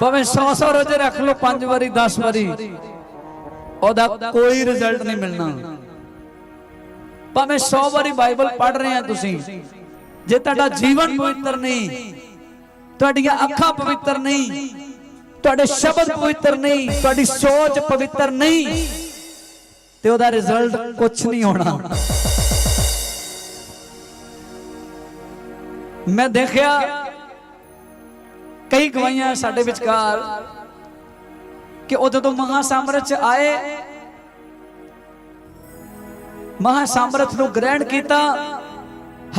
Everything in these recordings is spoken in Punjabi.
ਭਾਵੇਂ 100 100 ਰੋਜ਼ੇ ਰੱਖ ਲਓ 5 ਵਾਰੀ 10 ਵਾਰੀ, ਉਹਦਾ ਕੋਈ ਰਿਜ਼ਲਟ ਨਹੀਂ ਮਿਲਣਾ। ਭਾਵੇਂ 100 ਵਾਰੀ ਬਾਈਬਲ ਪੜ੍ਹ ਰਹੇ ਆ ਤੁਸੀਂ, ਜੇ ਤੁਹਾਡਾ ਜੀਵਨ ਪਵਿੱਤਰ ਨਹੀਂ, ਤੁਹਾਡੀਆਂ ਅੱਖਾਂ ਪਵਿੱਤਰ ਨਹੀਂ, ਤੁਹਾਡੇ ਸ਼ਬਦ ਪਵਿੱਤਰ ਨਹੀਂ, ਤੁਹਾਡੀ ਸੋਚ ਪਵਿੱਤਰ ਨਹੀਂ, ਤੇ ਉਹਦਾ ਰਿਜ਼ਲਟ ਕੁਝ ਨਹੀਂ ਹੋਣਾ। ਮੈਂ ਦੇਖਿਆ ਕਈ ਗਵਾਈਆਂ ਸਾਡੇ ਵਿਚਕਾਰ ਕਿ ਉਹ ਜਦੋਂ ਮਹਾ ਸਾਮਰਾਜ ਚ ਆਏ, ਮਹਾ ਸਾਮਰਾਜ ਨੂੰ ਗ੍ਰਹਿਣ ਕੀਤਾ,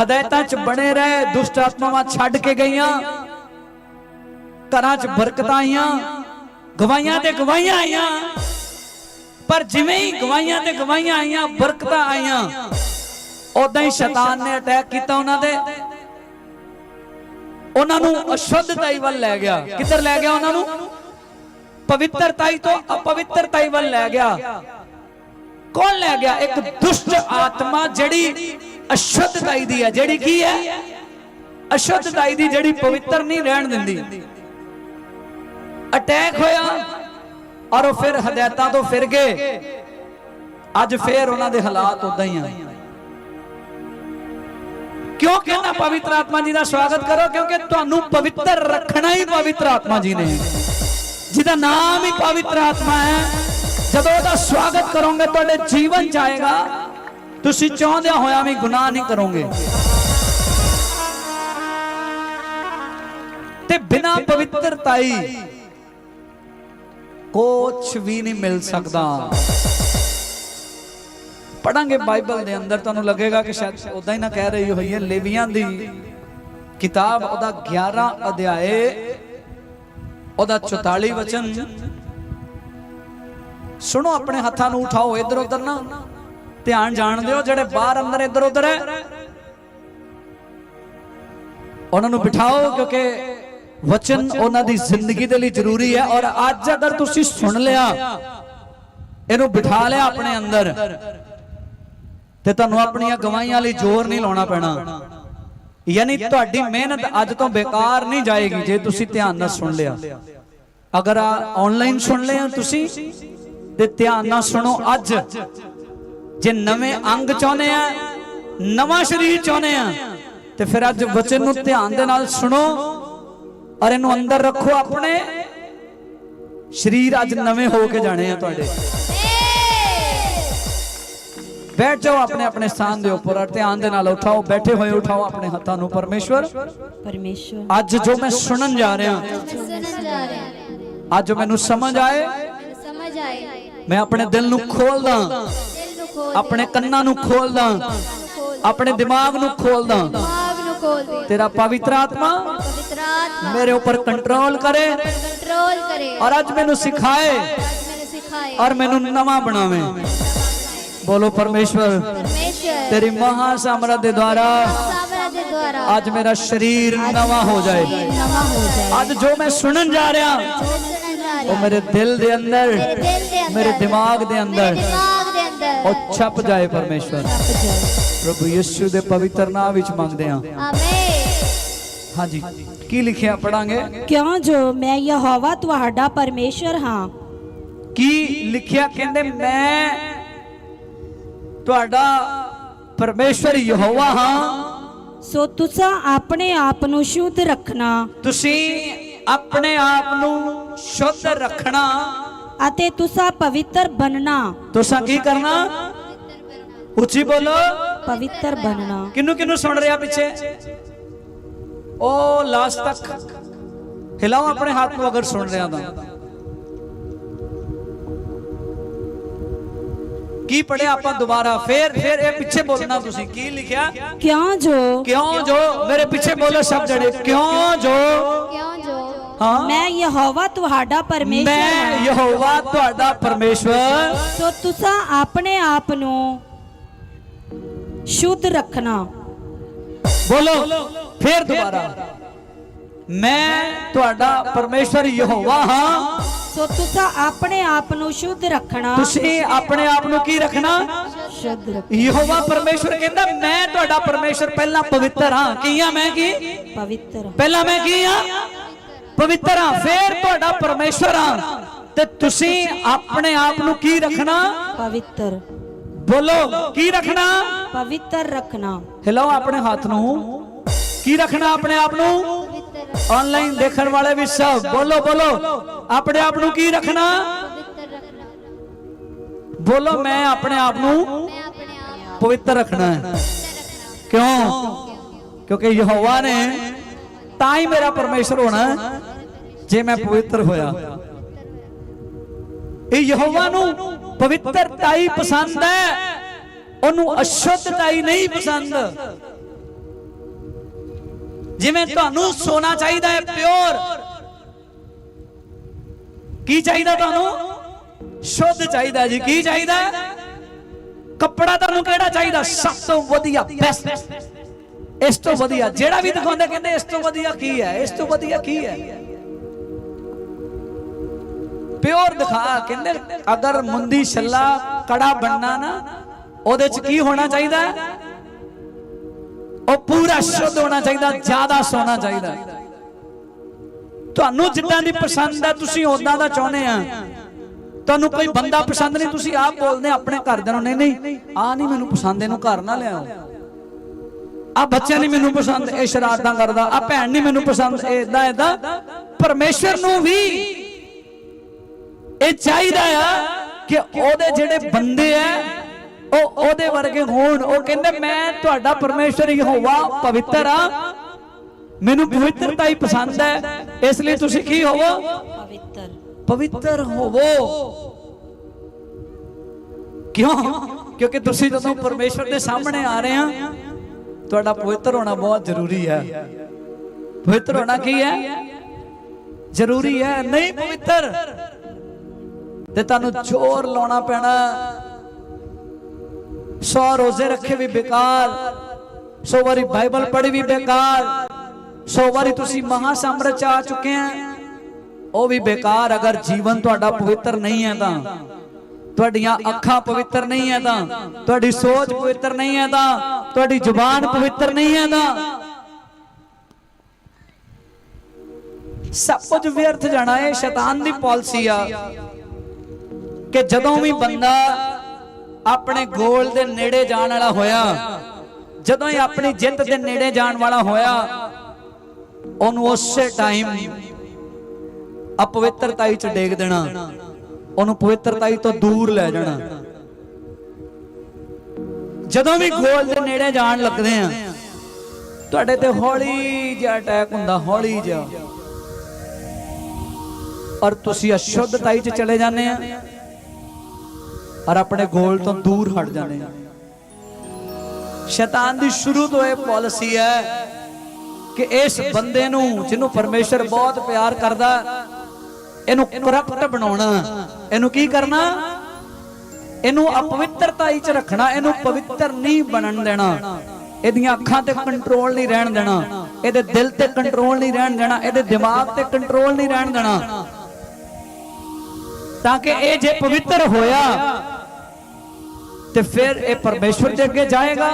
ਹਦਾਇਤਾਂ ਚ ਬਣੇ ਰਹੇ, ਦੁਸ਼ਟ ਆਤਮਾਵਾਂ ਛੱਡ ਕੇ ਗਈਆਂ, ਘਰਾਂ ਚ ਬਰਕਤਾਂ ਆਈਆਂ ਗਵਾਈਆਂ ਤੇ ਗਵਾਈਆਂ ਆਈਆਂ, ਪਰ ਜਿਵੇਂ ਹੀ ਗਵਾਈਆਂ ਤੇ ਗਵਾਈਆਂ ਆਈਆਂ, ਬਰਕਤਾਂ ਆਈਆਂ ਉਦਾਂ ਹੀ ਸ਼ੈਤਾਨ ਨੇ ਅਟੈਕ ਕੀਤਾ ਉਹਨਾਂ ਦੇ। ਉਹਨਾਂ ਨੂੰ ਅਸ਼ੁੱਧਤਾਈ ਵੱਲ ਲੈ ਗਿਆ। ਕਿੱਧਰ ਲੈ ਗਿਆ ਉਹਨਾਂ ਨੂੰ? ਪਵਿੱਤਰਤਾਈ ਤੋਂ ਅਪਵਿੱਤਰਤਾਈ ਵੱਲ ਲੈ ਗਿਆ। ਕੌਣ ਲੈ ਗਿਆ? ਇੱਕ ਦੁਸ਼ਟ ਆਤਮਾ ਜਿਹੜੀ ਅਸ਼ੁੱਧਤਾਈ ਦੀ ਹੈ। ਜਿਹੜੀ ਕੀ ਹੈ? ਅਸ਼ੁੱਧਤਾਈ ਦੀ ਜਿਹੜੀ ਪਵਿੱਤਰ ਨਹੀਂ ਰਹਿਣ ਦਿੰਦੀ। ਅਟੈਕ ਹੋਇਆ ਔਰ ਉਹ ਫਿਰ ਹਦਾਇਤਾਂ ਤੋਂ ਫਿਰ ਗਏ। ਅੱਜ ਫਿਰ ਉਹਨਾਂ ਦੇ ਹਾਲਾਤ ਉਦਾਂ ਹੀ ਆ। ਕਿਉਂ ਕਹਿੰਦਾ ਪਵਿੱਤਰ ਆਤਮਾ ਜੀ ਦਾ ਸਵਾਗਤ ਕਰੋ? ਕਿਉਂਕਿ ਤੁਹਾਨੂੰ ਪਵਿੱਤਰ ਰੱਖਣਾ ਹੀ ਪਵਿੱਤਰ ਆਤਮਾ ਜੀ ਨੇ। ਜਿਹਦਾ ਨਾਮ ਹੀ ਪਵਿੱਤਰ ਆਤਮਾ ਹੈ, ਜਦੋਂ ਉਹਦਾ ਸਵਾਗਤ ਕਰੋਗੇ, ਤੁਹਾਡੇ ਜੀਵਨ ਚ ਆਏਗਾ। ਤੁਸੀਂ ਚਾਹੁੰਦਿਆਂ ਹੋਇਆ ਵੀ ਗੁਨਾਹ ਨਹੀਂ ਕਰੋਗੇ। ਤੇ ਬਿਨਾ ਪਵਿੱਤਰਤਾਈ ਕੁਝ ਵੀ ਨਹੀਂ ਮਿਲ ਸਕਦਾ। ਪੜਾਂਗੇ ਬਾਈਬਲ ਦੇ ਅੰਦਰ, ਤੁਹਾਨੂੰ ਲੱਗੇਗਾ ਕਿ ਸ਼ਾਇਦ ਉਦਾਂ ਹੀ ਨਾ ਕਹਿ ਰਹੀ ਹੋਈ ਹੈ ਲੇਵੀਆਂ ਦੀ ਕਿਤਾਬ, ਉਹਦਾ 11 ਅਧਿਆਏ, ਉਹਦਾ 44 ਵਚਨ। ਸੁਣੋ ਆਪਣੇ ਹੱਥਾਂ ਨੂੰ, ਉਠਾਓ ਇੱਧਰ ਉੱਧਰ ਨਾ। ਧਿਆਨ ਜਾਣ ਦਿਓ, ਜਿਹੜੇ ਬਾਹਰ ਅੰਦਰ ਇੱਧਰ ਉੱਧਰ ਹੈ। ਉਹਨਾਂ ਨੂੰ ਬਿਠਾਓ, ਕਿਉਂਕਿ ਵਚਨ ਉਹਨਾਂ ਦੀ ਜ਼ਿੰਦਗੀ ਦੇ ਲਈ ਜ਼ਰੂਰੀ ਹੈ। ਔਰ ਅੱਜ ਅਗਰ ਤੁਸੀਂ ਸੁਣ ਲਿਆ, ਇਹਨੂੰ ਬਿਠਾ ਲਿਆ ਆਪਣੇ ਅੰਦਰ। ਤੇ ਤੁਹਾਨੂੰ ਆਪਣੀਆਂ ਗਵਾਹੀਆਂ ਲਈ ਜ਼ੋਰ ਨਹੀਂ ਲਾਉਣਾ ਪੈਣਾ। ਯਾਨੀ ਤੁਹਾਡੀ ਮਿਹਨਤ ਅੱਜ ਤੋਂ ਬੇਕਾਰ ਨਹੀਂ ਜਾਏਗੀ ਜੇ ਤੁਸੀਂ ਧਿਆਨ ਨਾਲ ਸੁਣ ਲਿਆ। ਅਗਰ ਆਨਲਾਈਨ ਸੁਣ ਲਿਆ ਤੁਸੀਂ, ਤੇ ਧਿਆਨ ਨਾਲ ਸੁਣੋ ਅੱਜ। ਜੇ ਨਵੇਂ ਅੰਗ ਚਾਹੁੰਦੇ ਆ, ਨਵਾਂ ਸਰੀਰ ਚਾਹੁੰਦੇ ਆ, ਤੇ ਫਿਰ ਅੱਜ ਵਚਨ ਨੂੰ ਧਿਆਨ ਦੇ ਨਾਲ ਸੁਣੋ ਔਰ ਇਹਨੂੰ ਅੰਦਰ ਰੱਖੋ ਆਪਣੇ। ਸਰੀਰ ਅੱਜ ਨਵੇਂ ਹੋ ਕੇ ਜਾਣੇ ਆ ਤੁਹਾਡੇ। ਬੈਠ ਜਾਓ ਆਪਣੇ ਆਪਣੇ ਸਥਾਨ ਦੇ ਉੱਪਰ ਔਰ ਧਿਆਨ ਦੇ ਨਾਲ ਉਠਾਓ ਬੈਠੇ ਹੋਏ ਉਠਾਓ ਆਪਣੇ ਹੱਥਾਂ ਨੂੰ ਪਰਮੇਸ਼ਵਰ। ਪਰਮੇਸ਼ਵਰ। ਅੱਜ ਜੋ ਮੈਂ ਸੁਣਨ ਜਾ ਰਿਹਾ ਸੁਣਨ ਜਾ ਰਹੇ ਹਾਂ ਅੱਜ ਮੈਨੂੰ ਸਮਝ ਆਏ। ਸਮਝ ਆਏ ਮੈਂ ਆਪਣੇ ਦਿਲ ਨੂੰ ਖੋਲਦਾ ਆਪਣੇ ਕੰਨਾਂ ਨੂੰ ਖੋਲਦਾ ਖੋਲ ਆਪਣੇ ਦਿਮਾਗ ਨੂੰ ਖੋਲਦਾ। ਤੇਰਾ ਪਵਿੱਤਰ ਆਤਮਾ ਮੇਰੇ ਉੱਪਰ ਕੰਟਰੋਲ ਕਰੇ ਕੰਟਰੋਲ ਕਰੇ ਔਰ ਅੱਜ ਮੈਨੂੰ ਸਿਖਾਏ ਔਰ ਮੈਨੂੰ ਨਵਾਂ ਬਣਾਵੇ। ਬੋਲੋ ਪਰਮੇਸ਼ਵਰ। ਤੇਰੀ ਮਹਾ ਸਮਰੱਥ ਦੇ ਦੁਆਰਾ। ਅੱਜ ਮੇਰਾ ਸਰੀਰ ਨਵਾਂ ਹੋ ਜਾਏ। ਅੱਜ ਜੋ ਮੈਂ ਸੁਣਨ ਜਾ ਰਿਹਾ ਉਹ ਮੇਰੇ ਦਿਲ ਦੇ ਅੰਦਰ ਮੇਰੇ ਦਿਮਾਗ ਦੇ ਅੰਦਰ ਦਿਮਾਗ ਦੇ ਅੰਦਰ। ਉਹ ਛਪ ਜਾਏ ਪਰਮੇਸ਼ਵਰ। ਪ੍ਰਭੂ ਯਿਸੂ ਦੇ ਪਵਿੱਤਰ ਨਾਮ ਵਿੱਚ ਮੰਗਦੇ ਹਾਂ। ਆਮੇਨ। ਹਾਂਜੀ ਕੀ ਲਿਖਿਆ ਪੜਾਂਗੇ ਕਿਉਂ ਜੋ ਮੈਂ ਯਹੋਵਾ ਤੁਹਾਡਾ ਪਰਮੇਸ਼ਰ ਹਾਂ। ਕੀ ਲਿਖਿਆ? ਕਹਿੰਦੇ ਮੈਂ ਤੁਹਾਡਾ ਪਰਮੇਸ਼ਵਰ ਯਹੋਵਾ ਹਾਂ। ਸੋ ਤੁਸੀਂ ਆਪਣੇ ਆਪ ਨੂੰ ਸ਼ੁੱਧ ਰੱਖਣਾ। ਤੁਸੀਂ ਆਪਣੇ ਆਪ ਨੂੰ ਸ਼ੁੱਧ ਰੱਖਣਾ। ਅਤੇ ਤੁਸੀਂ ਪਵਿੱਤਰ ਬਣਨਾ। ਤੁਸੀਂ ਕੀ ਕਰਨਾ? ਉੱਚੀ ਬੋਲੋ। ਪਵਿੱਤਰ ਬਣਨਾ। ਕਿੰਨੂੰ ਕਿੰਨੂੰ ਸੁਣ ਰਿਹਾ ਪਿੱਛੇ? ਉਹ ਲਾਸਟ ਤੱਕ। ਹਿਲਾਓ ਆਪਣੇ ਹੱਥ ਨੂੰ ਅਗਰ ਸੁਣ ਰਿਹਾ ਤਾਂ। ਕੀ ਪੜਿਆ ਆਪਾਂ ਦੁਬਾਰਾ? ਫੇਰ ਫੇਰ ਇਹ ਪਿੱਛੇ ਬੋਲਣਾ ਤੁਸੀਂ। ਕੀ ਲਿਖਿਆ? ਕਿਉਂ ਜੋ? ਕਿਉਂ ਜੋ? ਮੇਰੇ ਪਿੱਛੇ ਬੋਲੋ ਸ਼ਬਦ ਜਿਹੜੇ। ਕਿਉਂ ਜੋ? ਕਿਉਂ ਜੋ? ਹਾਂ। ਮੈਂ ਯਹੋਵਾ ਤੁਹਾਡਾ ਪਰਮੇਸ਼ਰ ਮੈਂ ਯਹੋਵਾ ਤੁਹਾਡਾ ਪਰਮੇਸ਼ਵਰ। ਸੋ ਤੁਸੀਂ ਆਪਣੇ ਆਪ ਨੂੰ ਸ਼ੁੱਧ ਰੱਖਣਾ। ਬੋਲੋ। ਫੇਰ ਦੁਬਾਰਾ। ਮੈਂ ਤੁਹਾਡਾ ਪਰਮੇਸ਼ਵਰ ਯਹੋਵਾ ਹਾਂ। ਸੋ ਤੁਸੀਂ ਆਪਣੇ ਆਪ ਨੂੰ ਸ਼ੁੱਧ ਰੱਖਣਾ ਤੁਸੀਂ ਆਪਣੇ ਆਪ ਨੂੰ ਕੀ ਰੱਖਣਾ? ਸ਼ੁੱਧ ਰੱਖ- ਯਹੋਵਾ ਪਰਮੇਸ਼ਵਰ ਕਹਿੰਦਾ ਮੈਂ ਤੁਹਾਡਾ ਪਰਮੇਸ਼ਵਰ ਪਹਿਲਾਂ ਪਵਿੱਤਰ ਹਾਂ। ਕੀ ਆ ਮੈਂ ਕੀ? ਪਵਿੱਤਰ ਪਹਿਲਾਂ ਮੈਂ ਕੀ ਆ ਪਵਿੱਤਰ ਹਾਂ ਫੇਰ ਤੁਹਾਡਾ ਪਰਮੇਸ਼ਰ ਹਾਂ। ਤੇ ਤੁਸੀਂ ਆਪਣੇ ਆਪ ਨੂੰ ਕੀ ਰੱਖਣਾ? ਪਵਿੱਤਰ। ਬੋਲੋ ਕੀ ਰੱਖਣਾ? ਪਵਿੱਤਰ ਰੱਖਣਾ। ਹਿਲਾਓ ਆਪਣੇ ਹੱਥ ਨੂੰ। ਕੀ ਰੱਖਣਾ ਆਪਣੇ ਆਪ ਨੂੰ? ਪਵਿੱਤਰ ਆਨਲਾਈਨ ਦੇਖਣ ਵਾਲੇ ਵੀ ਸਭ, ਬੋਲੋ ਬੋਲੋ। ਆਪਣੇ ਆਪ ਨੂੰ ਕੀ ਰੱਖਣਾ? ਪਵਿੱਤਰ ਰੱਖਣਾ ਬੋਲੋ, ਮੈਂ ਆਪਣੇ ਆਪ ਨੂੰ ਮੈਂ ਆਪਣੇ ਪਵਿੱਤਰ ਰੱਖਣਾ ਹੈ। ਨੇ ਤਾਂ ਹੀ ਮੇਰਾ ਪਰਮੇਸ਼ਰ ਹੋਣਾ ਜੇ ਮੈਂ ਪਵਿੱਤਰ ਹੋਇਆ। ਇਹ ਯਹੋਵਾ ਨੂੰ ਪਵਿੱਤਰਤਾ ਹੀ ਪਸੰਦ ਹੈ। ਉਹਨੂੰ ਅਸ਼ੁੱਧਤਾ ਹੀ ਨਹੀਂ ਪਸੰਦ। ਜਿਵੇਂ ਤੁਹਾਨੂੰ ਸੋਨਾ ਚਾਹੀਦਾ ਹੈ ਪਿਓਰ। ਕੀ ਚਾਹੀਦਾ ਤੁਹਾਨੂੰ? ਸ਼ੁੱਧ ਚਾਹੀਦਾ ਜੀ। ਕੀ ਚਾਹੀਦਾ ਕੱਪੜਾ ਤੁਹਾਨੂੰ ਕਿਹੜਾ ਚਾਹੀਦਾ? ਸਭ ਤੋਂ ਵਧੀਆ ਬੈਸਟ ਇਸ ਤੋਂ ਵਧੀਆ ਜਿਹੜਾ ਵੀ ਦਿਖਾਉਂਦਾ ਕਹਿੰਦੇ ਇਸ ਤੋਂ ਵਧੀਆ ਕੀ ਹੈ? ਇਸ ਤੋਂ ਵਧੀਆ ਕੀ ਹੈ? ਪਿਓਰ ਦਿਖਾ ਕਹਿੰਦੇ ਅਗਰ ਮੁੰਦੀ ਛੱਲਾ ਕੜਾ ਬਣਨਾ ਨਾ ਉਹਦੇ ਚ ਕੀ ਹੋਣਾ ਚਾਹੀਦਾ? ਹੈ? ਉਹ ਪੂਰਾ ਸ਼ੁੱਧ ਹੋਣਾ ਚਾਹੀਦਾ, ਜ਼ਿਆਦਾ ਸੋਨਾ ਚਾਹੀਦਾ। ਤੁਹਾਨੂੰ ਜਿੱਦਾਂ ਦੀ ਪਸੰਦ ਹੈ ਤੁਸੀਂ ਉਦਾਂ ਦਾ ਚਾਹੁੰਦੇ ਆ। ਤੁਹਾਨੂੰ ਕੋਈ ਬੰਦਾ ਪਸੰਦ ਨਹੀਂ, ਤੁਸੀਂ ਆਪ ਬੋਲਦੇ ਆਪਣੇ ਘਰਦਿਆਂ ਨੂੰ ਨਹੀਂ ਨਹੀਂ ਆ ਨਹੀਂ ਮੈਨੂੰ ਪਸੰਦ, ਇਹਨੂੰ ਘਰ ਨਾ ਲਿਆਓ। ਆ ਬੱਚਾ ਨਹੀਂ ਮੈਨੂੰ ਪਸੰਦ, ਇਹ ਸ਼ਰਾਰਤਾਂ ਕਰਦਾ ਆ ਭੈਣ ਨਹੀਂ ਮੈਨੂੰ ਪਸੰਦ, ਇਹ ਇਦਾਂ ਇਦਾਂ ਪਰਮੇਸ਼ਰ ਨੂੰ ਵੀ ਇਹ ਚਾਹੀਦਾ ਆ ਕਿ ਉਹਦੇ ਜਿਹੜੇ ਬੰਦੇ ਆ ਉਹ ਉਹਦੇ ਵਰਗੇ ਹੋਣ। ਉਹ ਕਹਿੰਦੇ ਮੈਂ ਤੁਹਾਡਾ ਪਰਮੇਸ਼ਰ ਹੀ ਹੋਵਾ ਪਵਿੱਤਰ ਆ। ਮੈਨੂੰ ਪਵਿੱਤਰਤਾ ਹੀ ਪਸੰਦ ਹੈ। ਇਸ ਲਈ ਤੁਸੀਂ ਕੀ ਹੋਵੋ? ਪਵਿੱਤਰ। ਪਵਿੱਤਰ ਹੋਵੋ। ਕਿਉਂ? ਕਿਉਂਕਿ ਤੁਸੀਂ ਜਦੋਂ ਪਰਮੇਸ਼ਰ ਦੇ ਸਾਹਮਣੇ ਆ ਰਹੇ ਆ ਤੁਹਾਡਾ ਪਵਿੱਤਰ ਹੋਣਾ ਬਹੁਤ ਜ਼ਰੂਰੀ ਹੈ। ਪਵਿੱਤਰ ਹੋਣਾ ਕੀ ਹੈ? ਜ਼ਰੂਰੀ ਹੈ। ਨਹੀਂ ਪਵਿੱਤਰ। ਤੇ ਤੁਹਾਨੂੰ ਜ਼ੋਰ ਲਾਉਣਾ ਪੈਣਾ। 100 ਰੋਜ਼ੇ ਰੱਖੇ ਵੀ ਬੇਕਾਰ 100 ਵਾਰੀ ਬਾਈਬਲ ਪੜ੍ਹੀ ਵੀ ਬੇਕਾਰ, ਸੋ ਵਾਰੀ ਤੁਸੀਂ ਮਹਾ ਸਮਰਤ ਚ ਆ ਚੁੱਕੇ ਆ। ਉਹ ਵੀ ਬੇਕਾਰ, ਅਗਰ ਜੀਵਨ ਤੁਹਾਡਾ ਪਵਿੱਤਰ ਨਹੀਂ ਹੈ ਤਾਂ, ਤੁਹਾਡੀਆਂ ਅੱਖਾਂ ਪਵਿੱਤਰ ਨਹੀਂ ਹੈ ਤਾਂ, ਤੁਹਾਡੀ ਸੋਚ ਪਵਿੱਤਰ ਨਹੀਂ ਹੈ ਤਾਂ, ਤੁਹਾਡੀ ਜ਼ੁਬਾਨ ਪਵਿੱਤਰ ਨਹੀਂ ਹੈ ਤਾਂ। ਸਭ ਕੁਝ ਵਿਅਰਥ ਜਾਣਾ ਇਹ ਸ਼ੈਤਾਨ ਦੀ ਪਾਲਿਸੀ ਆ ਕਿ ਜਦੋਂ ਵੀ ਬੰਦਾ ਆਪਣੇ ਗੋਲ ਦੇ ਨੇੜੇ ਜਾਣ ਵਾਲਾ ਹੋਇਆ। ਜਦੋਂ ਹੀ ਆਪਣੀ ਜਿੱਤ ਦੇ ਨੇੜੇ ਜਾਣ ਵਾਲਾ ਹੋਇਆ, ਉਹਨੂੰ ਉਸੇ ਟਾਈਮ ਅਪਵਿੱਤਰਤਾਈ ਚ ਡੇਗ ਦੇਣਾ, ਉਹਨੂੰ ਪਵਿੱਤਰਤਾਈ ਤੋਂ ਦੂਰ ਲੈ ਜਾਣਾ। ਜਦੋਂ ਵੀ ਗੋਲ ਦੇ ਨੇੜੇ ਜਾਣ ਲੱਗਦੇ ਆ, ਤੁਹਾਡੇ ਤੇ ਹੌਲੀ ਜਿਹਾ ਅਟੈਕ ਹੁੰਦਾ, ਹੌਲੀ ਜਿਹਾ। ਔਰ ਤੁਸੀਂ ਅਸ਼ੁੱਧਤਾਈ ਚ ਚਲੇ ਜਾਂਦੇ ਆ। ਔਰ ਆਪਣੇ ਗੋਲ ਤੋਂ ਦੂਰ ਹਟ ਜਾਂਦੇ ਆ ਸ਼ੈਤਾਨ ਦੀ ਸ਼ੁਰੂ ਤੋਂ ਇਹ ਪਾਲਿਸੀ ਹੈ ਕਿ ਇਸ ਬੰਦੇ ਨੂੰ ਜਿਹਨੂੰ ਪਰਮੇਸ਼ਰ ਬਹੁਤ ਪਿਆਰ ਕਰਦਾ, ਇਹਨੂੰ ਕਰਪਟ ਬਣਾਉਣਾ। ਇਹਨੂੰ ਕੀ ਕਰਨਾ? ਇਹਨੂੰ ਅਪਵਿੱਤਰਤਾ ਹੀ ਚ ਰੱਖਣਾ, ਇਹਨੂੰ ਪਵਿੱਤਰ ਨਹੀਂ ਬਣਨ ਦੇਣਾ। ਇਹਦੀਆਂ ਅੱਖਾਂ ਤੇ ਕੰਟਰੋਲ ਨਹੀਂ ਰਹਿਣ ਦੇਣਾ। ਇਹਦੇ ਦਿਲ ਤੇ ਕੰਟਰੋਲ ਨਹੀਂ ਰਹਿਣ ਦੇਣਾ। ਇਹਦੇ ਦਿਮਾਗ ਤੇ ਕੰਟਰੋਲ ਨਹੀਂ ਰਹਿਣ ਦੇਣਾ। ਤਾਂ ਕਿ ਇਹ ਜੇ ਪਵਿੱਤਰ ਹੋਇਆ ਤੇ ਫਿਰ ਇਹ ਪਰਮੇਸ਼ਵਰ ਦੇ ਅੱਗੇ ਜਾਏਗਾ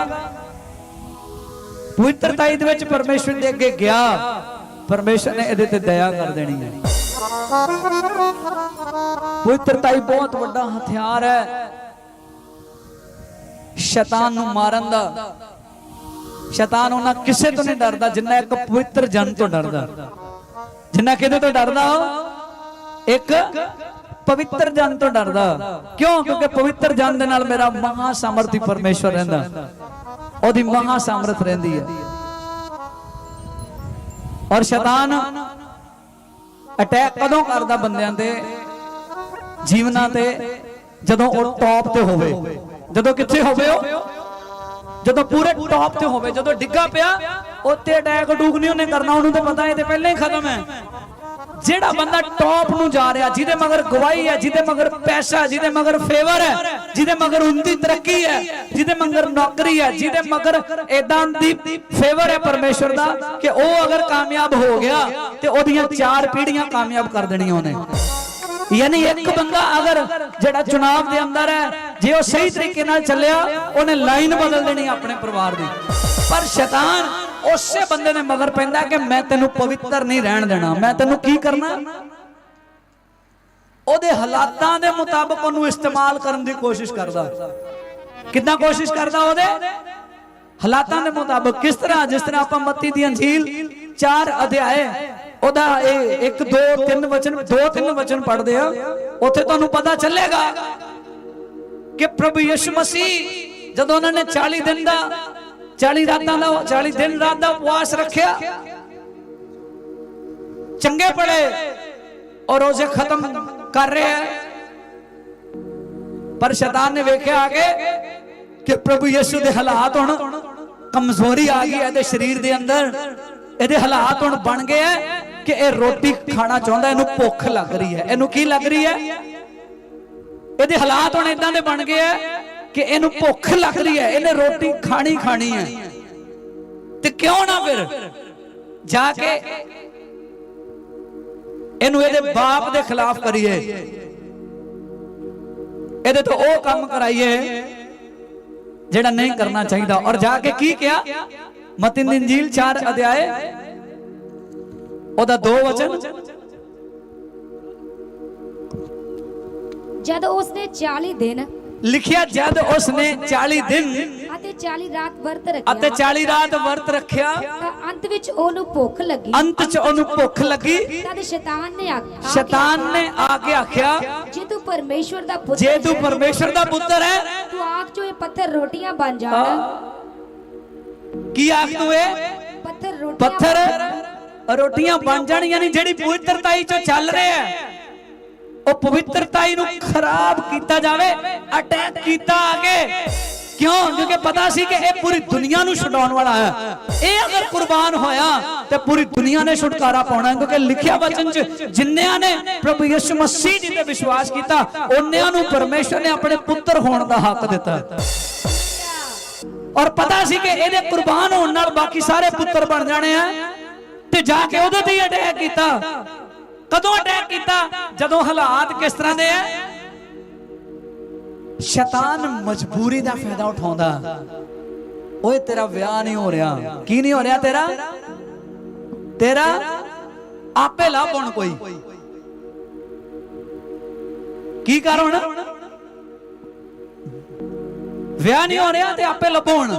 ਪਵਿੱਤਰਤਾ ਦੇ ਵਿੱਚ ਪਰਮੇਸ਼ਵਰ ਦੇ ਅੱਗੇ ਗਿਆ ਪਰਮੇਸ਼ਵਰ ਨੇ ਇਹਦੇ ਤੇ ਦਇਆ ਕਰ ਦੇਣੀ ਹੈ ਪਵਿੱਤਰਤਾ ਹੀ ਬਹੁਤ ਵੱਡਾ ਹਥਿਆਰ ਹੈ ਸ਼ੈਤਾਨ ਨੂੰ ਮਾਰਨ ਦਾ ਸ਼ੈਤਾਨ ਉਹਨਾਂ ਕਿਸੇ ਤੋਂ ਨਹੀਂ ਡਰਦਾ ਜਿੰਨਾ ਇੱਕ ਪਵਿੱਤਰ ਜਨ ਤੋਂ ਡਰਦਾ ਜਿੰਨਾ ਕਿਹਦੇ ਤੋਂ ਡਰਦਾ ਉਹ ਇੱਕ ਪਵਿੱਤਰ ਜਨ ਤੋਂ ਡਰਦਾ। ਕਿਉਂ? ਕਿਉਂਕਿ ਪਵਿੱਤਰ ਜਨ ਦੇ ਨਾਲ ਮੇਰਾ ਮਹਾ ਸਮਰਥੀ ਪਰਮੇਸ਼ਵਰ ਰਹਿੰਦਾ। ਉਹਦੀ ਮਹਾ ਸਮਰਥ ਰਹਿੰਦੀ ਹੈ। ਔਰ ਸ਼ੈਤਾਨ ਅਟੈਕ ਕਦੋਂ ਕਰਦਾ ਬੰਦਿਆਂ ਤੇ? ਜੀਵਨਾਂ ਤੇ, ਜਦੋਂ ਉਹ ਟੌਪ ਤੇ ਹੋਵੇ। ਜਦੋਂ ਕਿੱਥੇ ਹੋਵੇ ਉਹ? ਜਦੋਂ ਪੂਰੇ ਟੌਪ ਤੇ ਹੋਵੇ, ਜਦੋਂ ਡਿੱਗਾ ਪਿਆ ਉੱਤੇ ਅਟੈਕ ਡੂਕ ਨਹੀਂ ਉਹਨੇ ਕਰਨਾ, ਉਹਨੂੰ ਤਾਂ ਪਤਾ ਇਹ ਤੇ ਪਹਿਲਾਂ ਹੀ ਖਤਮ ਹੈ। ਜਿਹੜਾ ਬੰਦਾ ਟੌਪ ਨੂੰ ਜਾ ਰਿਹਾ, ਜਿਹਦੇ ਮਗਰ ਗਵਾਹੀ ਹੈ, ਜਿਹਦੇ ਮਗਰ ਪੈਸਾ ਜਿਹਦੇ ਮਗਰ ਫੇਵਰ ਹੈ, ਜਿਹਦੇ ਮਗਰ ਉਨਤੀ ਤਰੱਕੀ ਹੈ, ਜਿਹਦੇ ਮਗਰ ਨੌਕਰੀ ਹੈ, ਜਿਹਦੇ ਮਗਰ ਇਦਾਂ ਦੀ ਫੇਵਰ ਹੈ ਪਰਮੇਸ਼ਰ ਦਾ ਕਿ ਉਹ ਅਗਰ ਕਾਮਯਾਬ ਹੋ ਗਿਆ ਤੇ ਉਹਦੀਆਂ ਚਾਰ ਪੀੜ੍ਹੀਆਂ ਕਾਮਯਾਬ ਕਰ ਦੇਣੀਆਂ ਉਹਨੇ। ਯਾਨੀ ਇੱਕ ਬੰਦਾ ਅਗਰ ਜਿਹੜਾ ਚੁਣਾਵ ਦੇ ਅੰਦਰ ਹੈ, ਜੇ ਉਹ ਸਹੀ ਤਰੀਕੇ ਨਾਲ ਚੱਲਿਆ, ਉਹਨੇ ਲਾਈਨ ਬਦਲ ਦੇਣੀ ਆਪਣੇ ਪਰਿਵਾਰ ਦੀ। ਪਰ ਸ਼ੈਤਾਨ ਉਸੇ ਬੰਦੇ ਦੇ ਮਗਰ ਪੈਂਦਾ ਕਿ ਮੈਂ ਤੈਨੂੰ ਪਵਿੱਤਰ ਨਹੀਂ ਰਹਿਣ ਦੇਣਾ। ਮੈਂ ਤੈਨੂੰ ਕੀ ਕਰਨਾ? ਉਹਦੇ ਹਾਲਾਤਾਂ ਦੇ ਮੁਤਾਬਕ ਉਹਨੂੰ ਇਸਤੇਮਾਲ ਕਰਨ ਦੀ ਕੋਸ਼ਿਸ਼ ਕਰਦਾ। ਕਿੰਨਾ ਕੋਸ਼ਿਸ਼ ਕਰਦਾ ਉਹਦੇ? ਹਾਲਾਤਾਂ ਦੇ ਮੁਤਾਬਕ ਕਿਸ ਤਰ੍ਹਾਂ, ਜਿਸ ਤਰ੍ਹਾਂ ਆਪਾਂ ਮੱਤੀ ਦੀ ਅੰਜੀਲ 4 ਅਧਿਆਏ, ਉਹਦਾ ਇਹ 1 2 3 ਵਚਨ 2 3 ਵਚਨ ਪੜ੍ਹਦੇ ਆ, ਉੱਥੇ ਤੁਹਾਨੂੰ ਪਤਾ ਚੱਲੇਗਾ ਕਿ ਪ੍ਰਭੂ ਯਿਸੂ ਮਸੀਹ ਜਦੋਂ ਉਹਨਾਂ ਨੇ 40 ਦਿਨ ਦਾ 40 ਰਾਤਾਂ ਦਾ 40 ਦਿਨ ਰਾਤ ਦਾ ਉਪਵਾਸ ਰੱਖਿਆ। ਚੰਗੇ ਪੜੇ ਔਰ ਰੋਜ਼ੇ ਖਤਮ ਕਰ ਰਹੇ ਹੈ। ਪਰ ਸ਼ੈਤਾਨ ਨੇ ਵੇਖਿਆ ਆਗੇ ਕਿ ਪ੍ਰਭੂ ਯਿਸੂ ਦੇ ਹਾਲਾਤ ਹੁਣ ਕਮਜ਼ੋਰੀ ਆ ਗਈ ਹੈ ਇਹਦੇ ਸਰੀਰ ਦੇ ਅੰਦਰ। ਇਹਦੇ ਹਾਲਾਤ ਹੁਣ ਬਣ ਗਏ ਹੈ ਕਿ ਇਹ ਰੋਟੀ ਖਾਣਾ ਚਾਹੁੰਦਾ, ਇਹਨੂੰ ਭੁੱਖ ਲੱਗ ਰਹੀ ਹੈ। ਇਹਨੂੰ ਕੀ ਲੱਗ ਰਹੀ ਹੈ? ਇਹਦੇ ਹਾਲਾਤ ਹੁਣ ਇਦਾਂ ਦੇ ਬਣ ਗਏ ਹੈ ਕਿ ਇਹਨੂੰ ਭੁੱਖ ਲੱਗ ਰਹੀ ਹੈ ਇਹਨੇ ਰੋਟੀ ਖਾਣੀ ਖਾਣੀ ਹੈ। ਤੇ ਕਿਉਂ ਨਾ ਫਿਰ ਜਾ ਕੇ ਇਹਨੂੰ ਇਹਦੇ ਬਾਪ ਦੇ ਖਿਲਾਫ ਕਰੀਏ। ਇਹਦੇ ਤੋਂ ਉਹ ਕੰਮ ਕਰਾਈਏ ਜਿਹੜਾ ਨਹੀਂ ਕਰਨਾ ਚਾਹੀਦਾ। ਔਰ ਜਾ ਕੇ ਕੀ ਕਿਹਾ? ਮਤੀ ਦੀ ਇੰਜੀਲ 4 ਅਧਿਆਏ। ਉਹਦਾ ਦੋ ਵਚਨ। ਜਦ ਉਸਨੇ 40 ਦਿਨ ਲਿਖਿਆ ਜਦ ਉਸਨੇ 40 ਦਿਨ ਅਤੇ 40 ਰਾਤ ਵਰਤ ਰੱਖਿਆ। ਅਤੇ 40 ਰਾਤ ਵਰਤ ਰੱਖਿਆ ਤਾਂ ਅੰਤ ਵਿੱਚ ਉਹਨੂੰ ਭੁੱਖ ਲੱਗੀ। ਅੰਤ ਚ ਉਹਨੂੰ ਭੁੱਖ ਲੱਗੀ। ਤਦ ਸ਼ੈਤਾਨ ਨੇ ਆਖਿਆ ਸ਼ੈਤਾਨ ਨੇ ਆ ਕੇ ਆਖਿਆ ਜੇ ਤੂੰ ਪਰਮੇਸ਼ਵਰ ਦਾ ਪੁੱਤਰ ਜੇ ਤੂੰ ਹੈ, ਪਰਮੇਸ਼ਰ ਦਾ ਪੁੱਤਰ ਹੈ ਤੂੰ ਆਖ ਜੋ ਇਹ ਪੱਥਰ ਰੋਟੀਆਂ ਬਣ ਜਾਣ। ਕੀ ਆਖ ਤੂੰ ਇਹ? ਪੱਥਰ ਰੋਟੀਆਂ ਪੱਥਰ ਰੋਟੀਆਂ ਬਣ ਜਾਣੀਆਂ ਨਹੀਂ ਜਿਹੜੀ ਪਵਿੱਤਰਤਾਈ ਚੋਂ ਚੱਲ ਰਿਹਾ ਹੈ। ਉਹ ਪਵਿੱਤਰਤਾਈ ਨੂੰ ਖਰਾਬ ਕੀਤਾ ਜਾਵੇ ਅਟੈਕ ਕੀਤਾ ਆਗੇ ਕਿਉਂ? ਕਿਉਂਕਿ ਪਤਾ ਸੀ ਕਿ ਇਹ ਪੂਰੀ ਦੁਨੀਆ ਨੂੰ ਛਡਾਉਣ ਵਾਲਾ ਹੈ। ਇਹ ਅਗਰ ਕੁਰਬਾਨ ਹੋਇਆ, ਤੇ ਪੂਰੀ ਦੁਨੀਆ ਨੇ ਛੁਟਕਾਰਾ ਪਾਉਣਾ ਕਿਉਂਕਿ ਲਿਖਿਆ ਵਚਨ ਚ ਜਿੰਨਿਆਂ ਨੇ ਪ੍ਰਭੂ ਯਿਸੂ ਮਸੀਹ ਜੀ ਤੇ ਵਿਸ਼ਵਾਸ ਕੀਤਾ, ਉਹਨਿਆਂ ਨੂੰ ਪਰਮੇਸ਼ਰ ਨੇ ਆਪਣੇ ਪੁੱਤਰ ਹੋਣ ਦਾ ਹੱਕ ਦਿੱਤਾ। ਔਰ ਪਤਾ ਸੀ ਕਿ ਇਹਦੇ ਕੁਰਬਾਨ ਹੋਣ ਨਾਲ ਬਾਕੀ ਸਾਰੇ ਪੁੱਤਰ ਬਣ ਜਾਣੇ ਆ, ਤੇ ਜਾ ਕੇ ਉਹਦੇ ਤੇ ਅਟੈਕ ਕੀਤਾ। ਕਦੋਂ ਅਟੈਕ ਕੀਤਾ? ਜਦੋਂ ਹਾਲਾਤ ਕਿਸ ਤਰ੍ਹਾਂ ਦੇ ਆ? ਸ਼ੈਤਾਨ ਮਜਬੂਰੀ ਦਾ ਫਾਇਦਾ ਉਠਾਉਂਦਾ। ਓਏ, ਤੇਰਾ ਵਿਆਹ ਨਹੀਂ ਹੋ ਰਿਹਾ। ਕੀ ਨਹੀਂ ਹੋ ਰਿਹਾ ਤੇਰਾ? ਤੇਰਾ ਆਪੇ ਲੱਭ ਹੁਣ ਕੋਈ। ਕੀ ਕਰ ਹੁਣ? ਵਿਆਹ ਨਹੀਂ ਹੋ ਰਿਹਾ ਤੇ ਆਪੇ ਲੱਭੋ ਹੁਣ।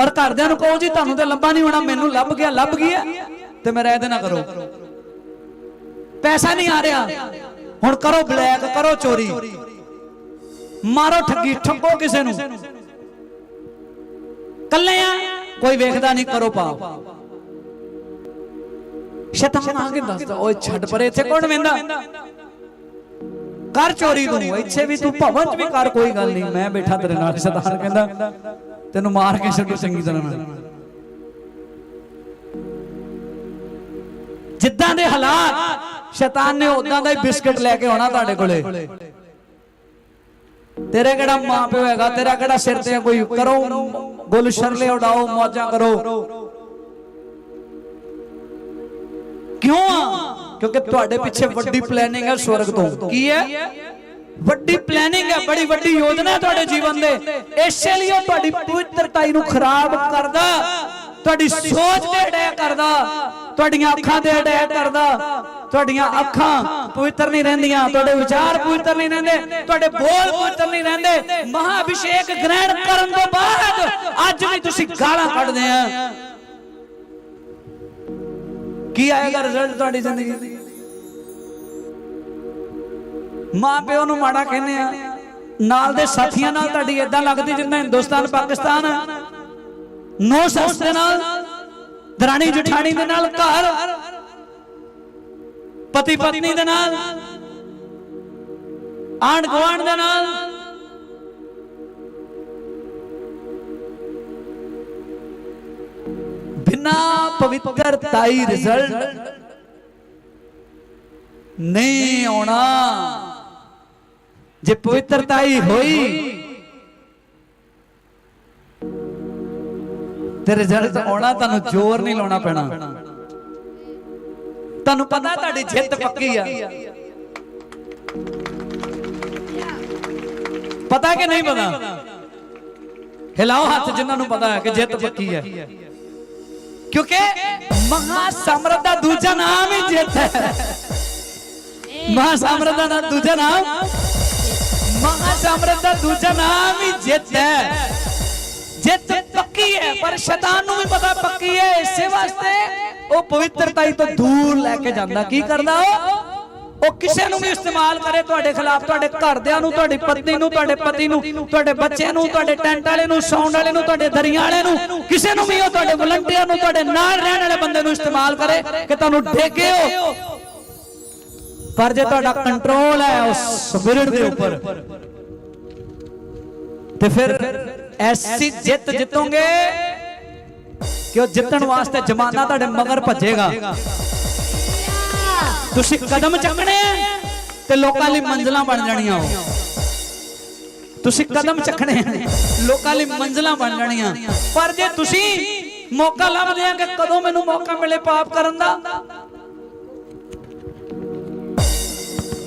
ਔਰ ਘਰਦਿਆਂ ਨੂੰ ਕਹੋ ਜੀ, ਤੁਹਾਨੂੰ ਤੇ ਲੱਭਾ ਨਹੀਂ ਹੋਣਾ, ਮੈਨੂੰ ਲੱਭ ਗਿਆ ਲੱਭ ਗਿਆ ਤੇ ਮੇਰਾ ਇਹਦੇ ਨਾ ਕਰੋ। ਪੈਸਾ ਨਹੀਂ ਆ ਰਿਹਾ। ਹੁਣ ਕਰੋ ਬਲੈਕ, ਕਰੋ ਚੋਰੀ। ਮਾਰੋ ਠੱਗੀ, ਠੱਗੋ ਕਿਸੇ ਨੂੰ। ਕੱਲੇ ਆ, ਕੋਈ ਵੇਖਦਾ ਨਹੀਂ, ਕਰੋ ਪਾਪ। ਸ਼ੈਤਾਨ ਆ ਕੇ ਦੱਸਦਾ ਓਏ ਛੱਡ ਪਰੇ, ਇੱਥੇ ਕੌਣ ਵੇਂਦਾ? ਕਰ ਚੋਰੀ ਤੂੰ, ਇੱਥੇ ਵੀ ਤੂੰ ਭਵਨ ਚ ਵੀ ਕਰ, ਕੋਈ ਗੱਲ ਨਹੀਂ। ਮੈਂ ਬੈਠਾ ਤੇਰੇ ਨਾਲ ਸ਼ੈਤਾਨ ਕਹਿੰਦਾ, ਤੈਨੂੰ ਮਾਰ ਕੇ ਛੱਡੂ ਚੰਗੀ ਤਰ੍ਹਾਂ ਨਾਲ ਜਿੱਦਾਂ ਦੇ ਹਾਲਾਤ ਸ਼ੈਤਾਨ ਨੇ ਉਦਾਂ ਦਾ ਹੀ ਬਿਸਕਟ ਲੈ ਕੇ ਆਉਣਾ ਤੁਹਾਡੇ ਕੋਲੇ। ਤੇਰੇ ਕਿਹੜਾ ਮਾਂ ਪਿਓ ਹੈਗਾ? ਤੇਰਾ ਕਿਹੜਾ ਸਿਰ ਤੇ ਕੋਈ ਕਰੋ ਗੁੱਲ ਸ਼ਰਲੇ ਉਡਾਓ ਮੌਜਾਂ ਕਰੋ। ਕਿਉਂ ਆ? ਕਿਉਂਕਿ ਤੁਹਾਡੇ ਪਿੱਛੇ ਵੱਡੀ ਪਲੈਨਿੰਗ ਹੈ ਸਵਰਗ ਤੋਂ। ਕੀ ਹੈ? ਵੱਡੀ ਪਲੈਨਿੰਗ ਹੈ ਬੜੀ ਵੱਡੀ ਯੋਜਨਾ ਹੈ ਤੁਹਾਡੇ ਜੀਵਨ ਦੇ। ਇਸੇ ਲਈ ਉਹ ਤੁਹਾਡੀ ਪਵਿੱਤਰਤਾਈ ਨੂੰ ਖਰਾਬ ਕਰਦਾ। ਤੁਹਾਡੀ ਸੋਚ ਤੇ ਅਟੈਕ ਕਰਦਾ। ਤੁਹਾਡੀਆਂ ਅੱਖਾਂ ਤੇ ਅਟੈਕ ਕਰਦਾ। ਤੁਹਾਡੀਆਂ ਅੱਖਾਂ ਪਵਿੱਤਰ ਨਹੀਂ ਰਹਿੰਦੀਆਂ, ਤੁਹਾਡੇ ਵਿਚਾਰ ਪਵਿੱਤਰ ਨਹੀਂ ਰਹਿੰਦੇ, ਤੁਹਾਡੇ ਬੋਲ ਪਵਿੱਤਰ ਨਹੀਂ ਰਹਿੰਦੇ। ਮਹਾ ਗ੍ਰਹਿਣ ਕਰਨ ਤੋਂ ਬਾਅਦ ਅੱਜ ਵੀ ਤੁਸੀਂ ਗਾਲਾਂ ਕੱਢਦੇ ਆ। ਕੀ ਆਏਗਾ ਰਿਜ਼ਲਟ ਤੁਹਾਡੀ ਜ਼ਿੰਦਗੀ ਦਾ? ਮਾਂ ਪਿਓ ਨੂੰ ਮਾੜਾ ਕਹਿੰਦੇ ਆ। ਨਾਲ ਦੇ ਸਾਥੀਆਂ ਨਾਲ ਤੁਹਾਡੀ ਇਦਾਂ ਲੱਗਦੀ ਜਿੰਨਾ ਹਿੰਦੁਸਤਾਨ, ਪਾਕਿਸਤਾਨ। ਨੋ ਸੱਸ ਦੇ ਨਾਲ ਦਰਾਣੀ ਜਠਾਣੀ ਦੇ ਨਾਲ ਘਰ। ਪਤੀ ਪਤਨੀ ਦੇ ਨਾਲ, ਆਂਢ ਗੁਆਂਢ ਦੇ ਨਾਲ। ਬਿਨਾ ਪਵਿੱਤਰਤਾਈ ਰਿਜ਼ਲਟ ਨਹੀਂ ਆਉਣਾ। ਜੇ ਪਵਿੱਤਰਤਾਈ ਹੋਈ, ਤੇ ਰਿਜ਼ਲਟ ਆਉਣਾ ਤੁਹਾਨੂੰ ਜ਼ੋਰ ਨਹੀਂ ਲਾਉਣਾ ਪੈਣਾ। ਤੁਹਾਨੂੰ ਪਤਾ ਤੁਹਾਡੀ ਜਿੱਤ ਪੱਕੀ ਆ। ਪਤਾ ਕਿ ਨਹੀਂ ਪਤਾ? ਹਿਲਾਓ ਹੱਥ ਜਿਨ੍ਹਾਂ ਨੂੰ ਪਤਾ ਹੈ ਕਿ ਜਿੱਤ ਪੱਕੀ ਹੈ। ਕਿਉਂਕਿ ਮਹਾ ਸਮਰੱਥ ਦਾ ਦੂਜਾ ਨਾਮ ਹੀ ਜਿੱਤ ਹੈ। ਮਹਾ ਸਮਰੱਥ ਦਾ ਦੂਜਾ ਨਾਮ ਮਹਾ ਸਮਰੱਥ ਦਾ ਦੂਜਾ ਨਾਮ ਹੀ ਜਿੱਤ ਹੈ। ਜਿੱਤ ਪੱਕੀ ਹੈ ਪਰ ਸ਼ੈਤਾਨ ਨੂੰ ਵੀ ਪਤਾ ਪੱਕੀ ਹੈ ਇਸੇ ਵਾਸਤੇ ਉਹ ਪਵਿੱਤਰਤਾਈ ਤੋਂ ਦੂਰ ਲੈ ਕੇ ਜਾਂਦਾ। ਕੀ ਕਰਦਾ ਉਹ? ਕਿਸੇ ਨੂੰ ਵੀ ਇਸਤੇਮਾਲ ਕਰੇ ਤੁਹਾਡੇ ਖਿਲਾਫ, ਤੁਹਾਡੇ ਘਰਦਿਆਂ ਨੂੰ, ਤੁਹਾਡੀ ਪਤਨੀ ਨੂੰ, ਤੁਹਾਡੇ ਪਤੀ ਨੂੰ, ਤੁਹਾਡੇ ਬੱਚਿਆਂ ਨੂੰ, ਤੁਹਾਡੇ ਟੈਂਟ ਵਾਲੇ ਨੂੰ ਸਾਊਂਡ ਵਾਲੇ ਨੂੰ, ਤੁਹਾਡੇ ਦਰੀਆਂ ਵਾਲੇ ਨੂੰ, ਕਿਸੇ ਨੂੰ ਵੀ ਉਹ ਤੁਹਾਡੇ ਵਲੰਟੀਅਰ ਨੂੰ, ਤੁਹਾਡੇ ਨਾਲ ਰਹਿਣ ਵਾਲੇ ਬੰਦੇ ਨੂੰ ਇਸਤੇਮਾਲ ਕਰੇ ਕਿ ਤੁਹਾਨੂੰ ਡੇਗੇ ਹੋ ਪਰ ਜੇ ਤੁਹਾਡਾ ਕੰਟਰੋਲ ਹੈ ਉਸ ਸਪਿਰਿਟ ਦੇ ਉੱਪਰ, ਤੇ ਫਿਰ ਐਸੀ ਜਿੱਤ ਜਿੱਤੋਗੇ ਕਿ ਉਹ ਜਿੱਤਣ ਵਾਸਤੇ ਜਮਾਨਾ ਤੁਹਾਡੇ ਮਗਰ ਭੱਜੇਗਾ? ਤੁਸੀਂ ਕਦਮ ਚੱਕਣੇ ਤੇ ਲੋਕਾਂ ਲਈ ਮੰਜ਼ਲਾਂ ਬਣ ਜਾਣੀਆਂ ਉਹ। ਤੁਸੀਂ ਕਦਮ ਚੱਕਣੇ ਲੋਕਾਂ ਲਈ ਮੰਜ਼ਲਾਂ ਬਣ ਜਾਣੀਆਂ। ਪਰ ਜੇ ਤੁਸੀਂ ਮੌਕਾ ਲੱਭਦੇ ਆ ਕਿ ਕਦੋਂ ਮੈਨੂੰ ਮੌਕਾ ਮਿਲੇ ਪਾਪ ਕਰਨ ਦਾ,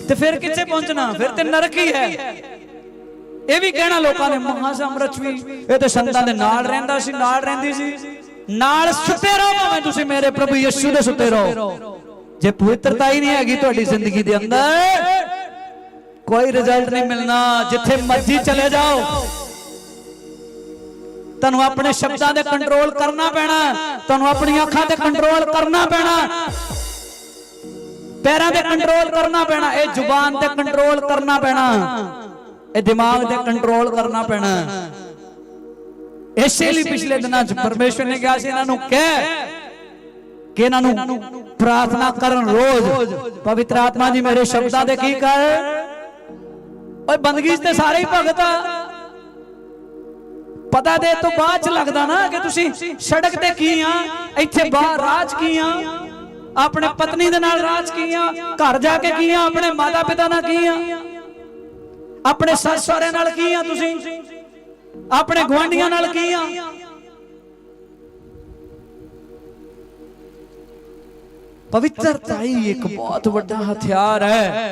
ਤੇ ਫਿਰ ਕਿੱਥੇ ਪਹੁੰਚਣਾ? ਫਿਰ ਤੇ ਨਰਕ ਹੀ ਹੈ। ਇਹ ਵੀ ਕਹਿਣਾ ਲੋਕਾਂ ਨੇ ਮਹਾਸਮਰਚ ਵੀ। ਇਹ ਤੇ ਸੰਤਾਂ ਦੇ ਨਾਲ ਰਹਿੰਦਾ ਸੀ, ਨਾਲ ਰਹਿੰਦੀ ਸੀ। ਨਾਲ ਸੁੱਤੇ ਰਹੋ ਭਾਵੇਂ ਤੁਸੀਂ ਮੇਰੇ ਪ੍ਰਭੂ ਯਿਸੂ ਦੇ ਸੁੱਤੇ ਰਹੋ। ਜੇ ਪਵਿੱਤਰਤਾ ਹੀ ਨਹੀਂ ਹੈਗੀ ਤੁਹਾਡੀ ਜ਼ਿੰਦਗੀ ਦੇ ਅੰਦਰ, ਕੋਈ ਰਿਜ਼ਲਟ ਨਹੀਂ ਮਿਲਣਾ, ਜਿੱਥੇ ਮਰਜ਼ੀ ਚਲੇ ਜਾਓ। ਤੁਹਾਨੂੰ ਆਪਣੇ ਸ਼ਬਦਾਂ ਦੇ ਕੰਟਰੋਲ ਕਰਨਾ ਪੈਣਾ, ਤੁਹਾਨੂੰ ਆਪਣੀਆਂ ਅੱਖਾਂ ਤੇ ਕੰਟਰੋਲ ਕਰਨਾ ਪੈਣਾ। ਪੈਰਾਂ ਤੇ ਕੰਟਰੋਲ ਕਰਨਾ ਪੈਣਾ, ਇਹ ਜ਼ੁਬਾਨ ਤੇ ਕੰਟਰੋਲ ਕਰਨਾ ਪੈਣਾ। ਇਹ ਦਿਮਾਗ ਤੇ ਕੰਟਰੋਲ ਕਰਨਾ ਪੈਣਾ। ਇਸੇ ਲਈ ਪਿਛਲੇ ਦਿਨਾਂ 'ਚ ਪਰਮੇਸ਼ਵਰ ਨੇ ਕਿਹਾ ਸੀ ਇਹਨਾਂ ਨੂੰ ਕਹਿ ਕਿ ਇਹਨਾਂ ਨੂੰ ਪ੍ਰਾਰਥਨਾ ਕਰਨ ਰੋਜ਼ ਪਵਿੱਤਰ ਆਤਮਾ ਜੀ ਮੇਰੇ ਸ਼ਬਦਾਂ ਦੇ ਕੀ ਕਰ ਓਏ ਬੰਦਗੀ ਤੇ ਸਾਰੇ ਹੀ ਭਗਤ ਆ ਪਤਾ ਦੇ ਤੋਂ ਬਾਅਦ ਚ ਲੱਗਦਾ ਨਾ ਕਿ ਤੁਸੀਂ ਸੜਕ ਤੇ ਕੀ ਆ ਇੱਥੇ ਬਾਹਰ ਰਾਜ ਕੀ ਆ ਆਪਣੇ ਪਤਨੀ ਦੇ ਨਾਲ ਰਾਜ ਕੀ ਆ ਘਰ ਜਾ ਕੇ ਕੀ ਆ ਆਪਣੇ ਮਾਤਾ ਪਿਤਾ ਨਾਲ ਕੀ ਆ ਆਪਣੇ ਸੱਸ ਸਹੁਰੇ ਨਾਲ ਕੀ ਆ ਤੁਸੀਂ ਆਪਣੇ ਗੁਆਂਢੀਆਂ ਨਾਲ ਕੀ ਆ? ਪਵਿੱਤਰਤਾ ਹੀ ਇੱਕ ਬਹੁਤ ਵੱਡਾ ਹਥਿਆਰ ਹੈ।